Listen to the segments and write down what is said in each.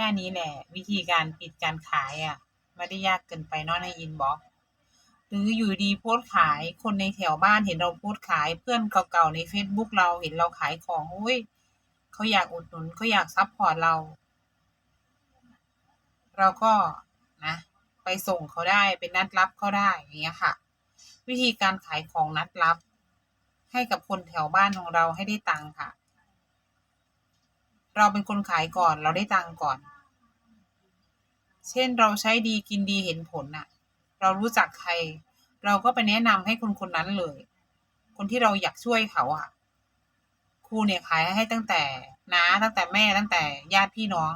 ค่นี้แหละ วิธีการปิดการขายอะไม่ได้ยากเกินไปเนาะในอินบ็อกหรืออยู่ดีโพสขายคนในแถวบ้านเห็นเราโพสขายเพื่อนเก่าๆใน Facebook เราเห็นเราขายของอุ้ยเขาอยากอุดหนุนเขาอยากซัพพอร์ตเรา เราก็นะ ไปส่งเขาได้เป็นนัดรับเขาได้อย่างเงี้ยค่ะ วิธีการขายของนัดรับ ให้กับคนแถวบ้านของเราให้ได้ตังค์ค่ะ เราเป็นคนขายก่อนเราได้ตังค์ก่อน เช่นเราใช้ดีกินดีเห็นผลน่ะ เรารู้จักใคร เราก็ไปแนะนำให้คนคนนั้นเลย คนที่เราอยากช่วยเขาอะครูเนี่ยขายให้ตั้งแต่น้าตั้งแต่แม่ตั้งแต่ญาติพี่น้อง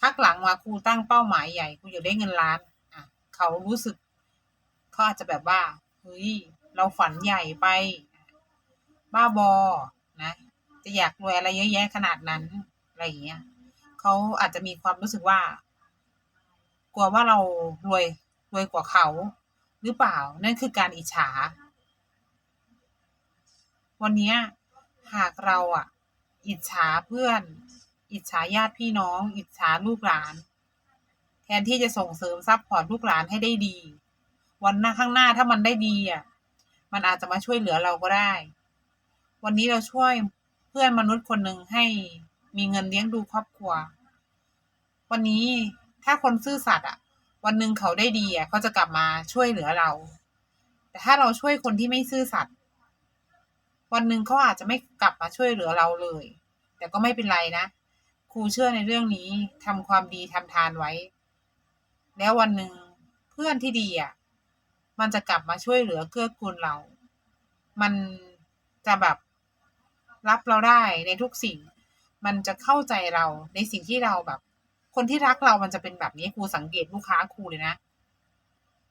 พักหลังมาครูตั้งเป้าหมายใหญ่ครูอยากได้เงินล้านอะเขารู้สึกเขาอาจจะแบบว่าเฮ้ยเราฝันใหญ่ไป บ้าบอนะ จะอยากรวยอะไรเยอะแยะขนาดนั้นอะไรอย่างเงี้ยเขาอาจจะมีความรู้สึกว่า กลัวว่าเรารวยรวยกว่าเขาหรือเปล่า นั่นคือการอิจฉา วันเนี้ยหากเราอะ อิจฉาเพื่อน อิจฉาญาติพี่น้อง อิจฉาลูกหลาน แทนที่จะส่งเสริมซัพพอร์ตลูกหลานให้ได้ดี วันหน้าข้างหน้าถ้ามันได้ดีอะ มันอาจจะมาช่วยเหลือเราก็ได้ วันนี้เราช่วย พื่อนมนุษย์คนหนึ่งให้มีเงินเลี้ยงดูครอบครัว วันนี้ถ้าคนซื่อสัตย์อะ วันหนึ่งเขาได้ดีอะเขาจะกลับมาช่วยเหลือเรา แต่ถ้าเราช่วยคนที่ไม่ซื่อสัตย์วันหนึ่งเขาอาจจะไม่กลับมาช่วยเหลือเราเลย แต่ก็ไม่เป็นไรนะครูเชื่อในเรื่องนี้ทำความดีทำทานไว้ แล้ววันหนึ่งเพื่อนที่ดีอะ มันจะกลับมาช่วยเหลือเกื้อกูลเรา มันจะแบบ รับเราได้ในทุกสิ่ง มันจะเข้าใจเราในสิ่งที่เราแบบ คนที่รักเรามันจะเป็นแบบนี้ครูสังเกตลูกค้าครูเลยนะ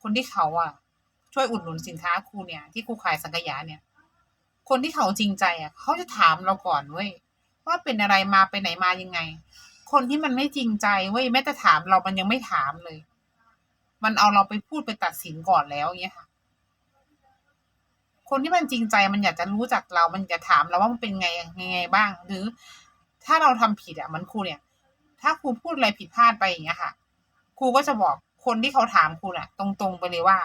คนที่เขาอะ ช่วยอุดหนุนสินค้าครูเนี่ย ที่ครูขายสังกยาเนี่ย คนที่เขาจริงใจอะ เขาจะถามเราก่อนเว้ยว่าเป็นอะไรมาไปไหนมายังไง คนที่มันไม่จริงใจเว้ยแม้แต่ถามเรามันยังไม่ถามเลย มันเอาเราไปพูดไปตัดสินก่อนแล้วเงี้ยค่ะ คนที่มันจริงใจมันอยากจะรู้จักเรา มันอยากจะถามเราว่ามันเป็นไงยังไงบ้าง หรือ ถ้าเราทำผิดอะมันครูเนี่ย ถ้าครูพูดอะไรผิดพลาดไปอย่างเงี้ยค่ะ ครูก็จะบอกคนที่เขาถามครูน่ะ ตรงๆไปเลยว่า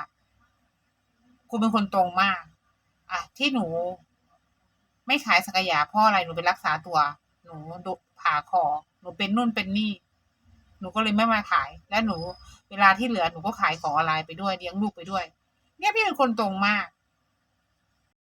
ครูเป็นคนตรงมาก อะ ที่หนู ไม่ขายสังกยาเพราะอะไรหนูไปรักษาตัว หนูดผ่าคอหนูเป็นนู่นเป็นนี่ หนูก็เลยไม่มาขาย และหนู เวลาที่เหลือหนูก็ขายของออนไลน์ไปด้วยเลี้ยงลูกไปด้วย เนี่ยพี่เป็นคนตรงมาก